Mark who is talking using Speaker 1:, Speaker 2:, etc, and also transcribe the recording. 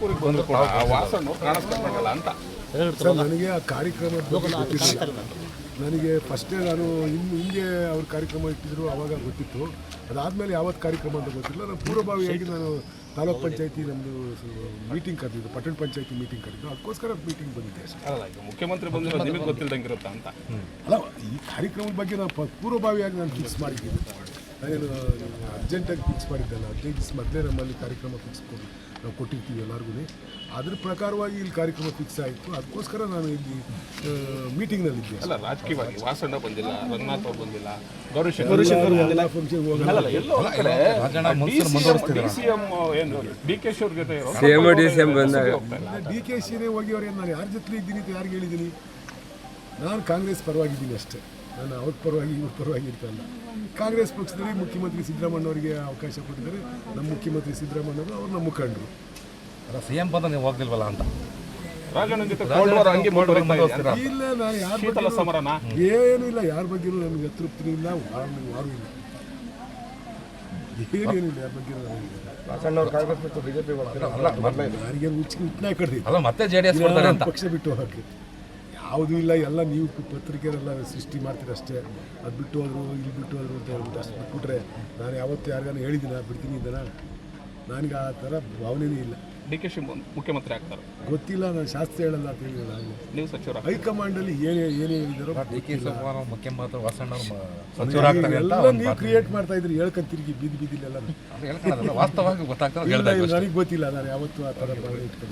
Speaker 1: ತುಮಕೂರಿಗೆ ಬಂದ್ರು ಕೂಡ ಆ ವಾಸನ್ನು ಕಾಣಿಸ್ಕೊಂಡಲ್ಲ ಅಂತ.
Speaker 2: ಸರ್ ನನಗೆ ಆ ಕಾರ್ಯಕ್ರಮದ ಬಗ್ಗೆ ಗೊತ್ತಿರಲಿಲ್ಲ. ನನಗೆ ಫಸ್ಟೇ ನಾನು ಇನ್ನು ಹಿಂಗೆ ಅವ್ರ ಕಾರ್ಯಕ್ರಮ ಇಟ್ಟಿದ್ರು ಆವಾಗ ಗೊತ್ತಿತ್ತು. ಅದಾದಮೇಲೆ ಯಾವತ್ತು ಕಾರ್ಯಕ್ರಮ ಅಂತ ಗೊತ್ತಿಲ್ಲ. ನಾನು ಪೂರ್ವಭಾವಿಯಾಗಿ ನಾನು ತಾಲೂಕ್ ಪಂಚಾಯತಿ ನಮ್ಮದು ಮೀಟಿಂಗ್ ಕರೆದಿದ್ದು ಪಟ್ಟಣ ಪಂಚಾಯತಿ ಮೀಟಿಂಗ್ ಕರೆದಿದ್ದು. ಅದಕ್ಕೋಸ್ಕರ ಮೀಟಿಂಗ್ ಬಂದಿದ್ದೆ ಅಷ್ಟೇ.
Speaker 1: ಮುಖ್ಯಮಂತ್ರಿ ಬಂದಿರೋದು ನಿಮಗೆ ಗೊತ್ತಿಲ್ದಂಗಿರುತ್ತಾ ಅಂತ?
Speaker 2: ಅಲ್ಲ ಈ ಕಾರ್ಯಕ್ರಮದ ಬಗ್ಗೆ ನಾನು ಪೂರ್ವಭಾವಿಯಾಗಿ ನಾನು ಫಿಕ್ಸ್ ಮಾಡಿದ್ದೀನಿ. ನಾನೇನು ಅರ್ಜೆಂಟಾಗಿ ಫಿಕ್ಸ್ ಮಾಡಿದ್ದಲ್ಲ ಹದಿನೈದು ದಿವಸ ಮೊದಲೇ ನಮ್ಮಲ್ಲಿ ಕಾರ್ಯಕ್ರಮ ಫಿಕ್ಸ್ ಕೊಡಿ ನಾವು ಕೊಟ್ಟಿರ್ತೀವಿ ಎಲ್ಲರಿಗೂ ಅದ್ರ ಪ್ರಕಾರವಾಗಿ ಇಲ್ಲಿ ಕಾರ್ಯಕ್ರಮ ಫಿಕ್ಸ್ ಆಯಿತು. ಅದಕ್ಕೋಸ್ಕರ ನಾನು ಇಲ್ಲಿ ಮೀಟಿಂಗ್ನಲ್ಲಿದ್ದೆ
Speaker 1: ಅಲ್ಲ ರಾಜಕೀಯವಾಗಿ ವಾಸಣ್ಣ ಬಂದಿಲ್ಲ ರಂಗನಾಥ್ ಅವ್ರು ಬಂದಿಲ್ಲ ಏನು ಡಿ ಕೆ ಶಿ
Speaker 2: ಹೋಗಿ ಶಿನೇ ಹೋಗಿವ್ರೆ ನಾನು ಯಾರ ಜೊತೆ ಇದ್ದೀನಿ ಅಂತ ಯಾರಿಗೆ ಹೇಳಿದ್ದೀನಿ ನಾನು ಕಾಂಗ್ರೆಸ್ ಪರವಾಗಿದ್ದೀನಿ ಅಷ್ಟೇ. ನಾನು ಅವ್ರ ಪರವಾಗಿ ಇವ್ರ ಪರವಾಗಿ ಇರ್ತಲ್ಲ ಕಾಂಗ್ರೆಸ್ ಪಕ್ಷದಲ್ಲಿ ಮುಖ್ಯಮಂತ್ರಿ ಸಿದ್ದರಾಮಣ್ಣವರಿಗೆ ಅವಕಾಶ ಕೊಟ್ಟಿದ್ದಾರೆ. ನಮ್ಮ ಮುಖ್ಯಮಂತ್ರಿ ಸಿದ್ದರಾಮಣ್ಣವರು ಅವರು ಅವ್ರನ್ನ ಮುಖಂಡರು.
Speaker 3: ಅಲ್ಲ ಸಿ ಎಂ ಪದ ನೀವು ಹೋಗ್ಲಿಲ್ವಲ್ಲ ಅಂತ?
Speaker 2: ಇಲ್ಲ ನಾನು ಯಾರ
Speaker 1: ಸಮರನ?
Speaker 2: ಏನೂ ಇಲ್ಲ ಯಾರ ಬಗ್ಗೆನೂ ನನಗೆ ಅತೃಪ್ತಿ ಇಲ್ಲ ವಾರು ವಾರು ಇಲ್ಲ. ಏನೇನಿಲ್ಲ ಯಾರ ಬಗ್ಗೆ ಯಾರಿಗೆ ಹುಚ್ಚಿ ಹುಟ್ಟನ ಕಡ್ದಿತ್ತು
Speaker 3: ಅಲ್ಲ ಮತ್ತೆ ಜೆಡಿಎಸ್ ಡಿ ಎಸ್ ಅಂತ.
Speaker 2: ಪಕ್ಷ ಬಿಟ್ಟು ಹೋಗಕ್ಕೆ. ಯಾವುದೂ ಇಲ್ಲ ಎಲ್ಲ ನೀವು ಪತ್ರಿಕೆರೆಲ್ಲ ಸೃಷ್ಟಿ ಮಾಡ್ತೀರ ಅಷ್ಟೇ. ಅದು ಬಿಟ್ಟು ಹೋದ್ರು ಇಲ್ಲಿ ಬಿಟ್ಟು ಹೋದ್ರು ಅಂತ ಹೇಳ್ಬಿಟ್ಟು ಅಷ್ಟು ಬಿಟ್ಬಿಟ್ರೆ ನಾನು ಯಾವತ್ತು ಯಾರಿಗಾನ ಹೇಳಿದ್ದೀನ ಬಿಡ್ತೀನಿ ಇದನ್ನ? ನನಗೆ ಆ ಥರ ಭಾವನೆನೇ ಇಲ್ಲ.
Speaker 1: ಡಿ ಕೆ ಶಿ ಮುಖ್ಯಮಂತ್ರಿ ಆಗ್ತಾರೆ.
Speaker 2: ಗೊತ್ತಿಲ್ಲ ನಾನು ಶಾಸ್ತ್ರ ಹೇಳಲ್ಲ ಅಂತ ಹೇಳಿಲ್ಲ ನಾನು.
Speaker 1: ನೀವು ಸಚಿವರ
Speaker 2: ಹೈಕಮಾಂಡಲ್ಲಿ ಏನೇ ಏನೇ ಹೇಳಿದಾರೋ
Speaker 3: ಡಿ ಕೆ ಶಿವಕುಮಾರ್ ಮುಖ್ಯಮಂತ್ರಿ ವಾಸಣ್ಣ
Speaker 2: ಎಲ್ಲ ನೀವು ಕ್ರಿಯೇಟ್ ಮಾಡ್ತಾ ಇದ್ರಿ ಹೇಳ್ಕೊಂಡ್ ತಿರುಗಿ ಬೀದಿ ಬೀದಿಲೆಲ್ಲ
Speaker 3: ವಾಸ್ತವವಾಗಿ ಗೊತ್ತಾಗ್ತದೆ
Speaker 2: ನನಗೆ ಗೊತ್ತಿಲ್ಲ ನಾನು ಯಾವತ್ತೂ ಆ ಥರ ಭಾವನೆ ಇಟ್ಕೊಂಡು